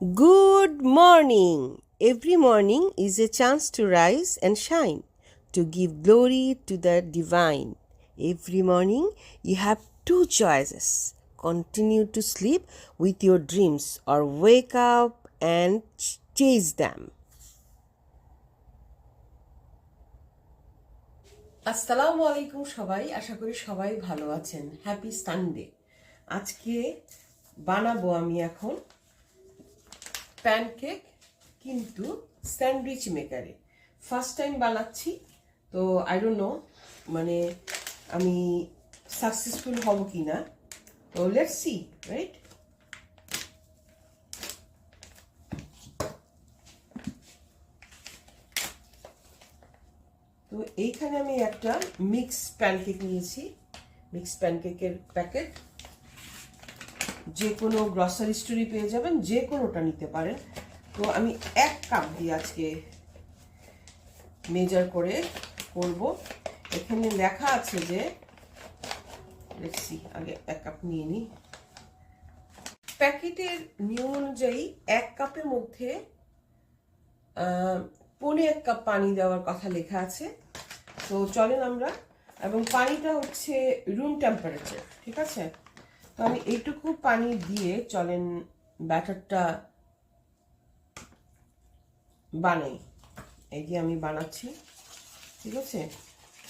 Good morning. Every morning is a chance to rise and shine, to give glory to the divine. Every morning you have two choices continue to sleep with your dreams or wake up and ch- chase them. আসসালামু আলাইকুম সবাই আশা করি সবাই ভালো আছেন happy Sunday আজকে বানাবো আমি এখন প্যানকেক কিন্তু স্যান্ডউইচ মেকারে। ফার্স্ট টাইম বানাচ্ছি, তো আই ডোন্ট নো মানে আমি সাকসেসফুল হব কি না তো লেটস সি রাইট তো এইখানে আমি একটা মিক্স প্যানকেক নিয়েছি। মিক্স প্যানকেকের প্যাকেট যে কোনো গ্রসারি স্টোরি পেয়ে যাবেন যে কোনোটা নিতে পারেন। তো আমি এক কাপ দিয়ে আজকে মেজার করে করব। এখানে লেখা আছে যে দেখছি আগে এক কাপ নিয়ে নিই। প্যাকেটের নিয়ম অনুযায়ী এক কাপের মধ্যে পনে এক কাপ পানি দেওয়ার কথা লেখা আছে। তো চলেন আমরা। এবং পানিটা হচ্ছে রুম টেম্পারেচার ঠিক আছে? তো আমি এইটুকু পানি দিয়ে চলেন ব্যাটারটা বানাই। এই যে আমি বানাচ্ছি, ঠিক আছে?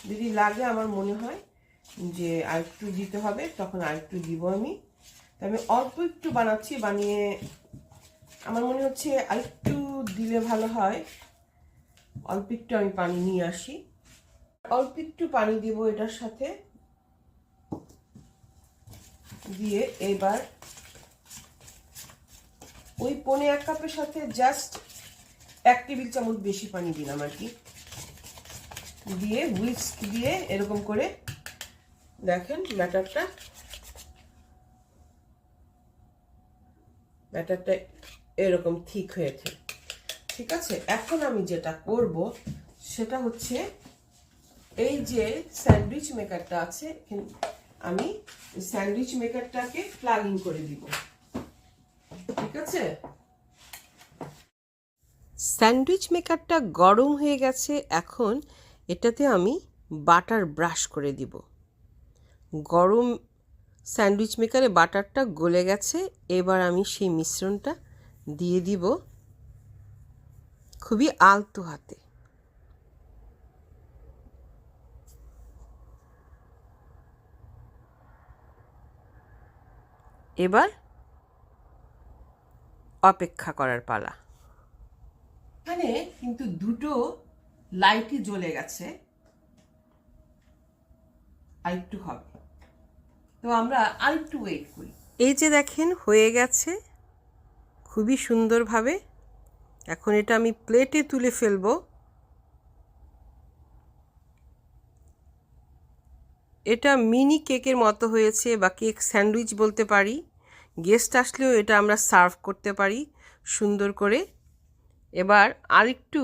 যদি লাগে আমার মনে হয় যে আরেকটু দিতে হবে, তখন আরেকটু দিব আমি। তো আমি অল্প একটু বানাচ্ছি, বানিয়ে আমার মনে হচ্ছে আরেকটু দিলে ভালো হয়। অল্প একটু আমি পানি নিয়ে আসি। অল্প একটু পানি দিব এটার সাথে। দিয়ে এবার ওই পনে এক কাপের সাথে জাস্ট এক টেবিল চামচ বেশি পানি দিলাম আর কি। দিয়ে হুইস্ক দিয়ে এরকম করে দেখেন ব্যাটারটা। ব্যাটারটা এরকম ঠিক হয়েছে। ঠিক আছে? এখন আমি যেটা করব সেটা হচ্ছে এই যে স্যান্ডউইচ মেকারটা আছে আমি স্যান্ডউইচ মেকারটাকে প্লাগ করে দিব। ঠিক আছে? স্যান্ডউইচ মেকারটা গরম হয়ে গেছে, এখন এটাতে আমি বাটার ব্রাশ করে দিব। গরম স্যান্ডউইচ মেকারে বাটারটা গলে গেছে, এবার আমি সেই মিশ্রণটা দিয়ে দিব খুবই আলতো হাতে। এবার অপেক্ষা করার পালা। এখানে কিন্তু দুটো লাইটই জ্বলে গেছে। আরেকটু হবে। তো আমরা আরেকটু ওয়েট করি। এই যে দেখেন হয়ে গেছে খুবই সুন্দরভাবে। এখন এটা আমি প্লেটে তুলে ফেলব। এটা মিনি কেকের মতো হয়েছে বা কেক স্যান্ডউইচ বলতে পারি। গেস্ট আসলেও এটা আমরা সার্ভ করতে পারি সুন্দর করে। এবার আরেকটু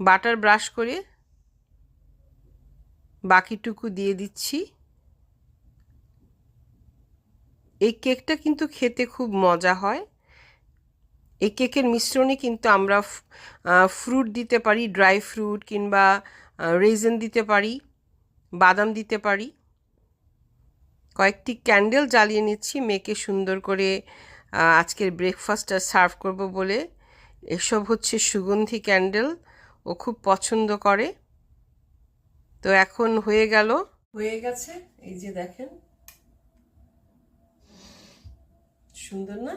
বাটার ব্রাশ করে বাকিটুকু দিয়ে দিচ্ছি। এই কেকটা কিন্তু খেতে খুব মজা হয়। এই কেকের মিশ্রণে কিন্তু আমরা ফ্রুট দিতে পারি, ড্রাই ফ্রুট কিংবা রেজেন দিতে পারি। বাদাম দিতে পারি। কয়েকটি ক্যান্ডেল জ্বালিয়ে নিচ্ছি, মেয়েকে সুন্দর করে আজকের ব্রেকফাস্টটা সার্ভ করব বলে। এসব হচ্ছে সুগন্ধি ক্যান্ডেল, ও খুব পছন্দ করে। তো এখন হয়ে গেল। হয়ে গেছে, এই যে দেখেন। সুন্দর না?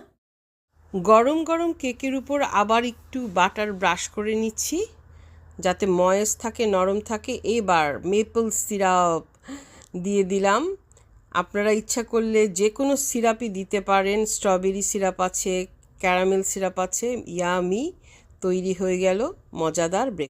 গরম গরম কেকের উপর আবার একটু বাটার ব্রাশ করে নিচ্ছি। যাতে ময়েস থাকে, নরম থাকে। এবার মেপল সিরাপ দিয়ে দিলাম। আপনারা ইচ্ছা করলে যে কোনো সিরাপই দিতে পারেন। স্ট্রবেরি সিরাপ আছে ক্যারামেল সিরাপ আছে ইয়ামি তৈরি হয়ে গেল, মজাদার ব্রেক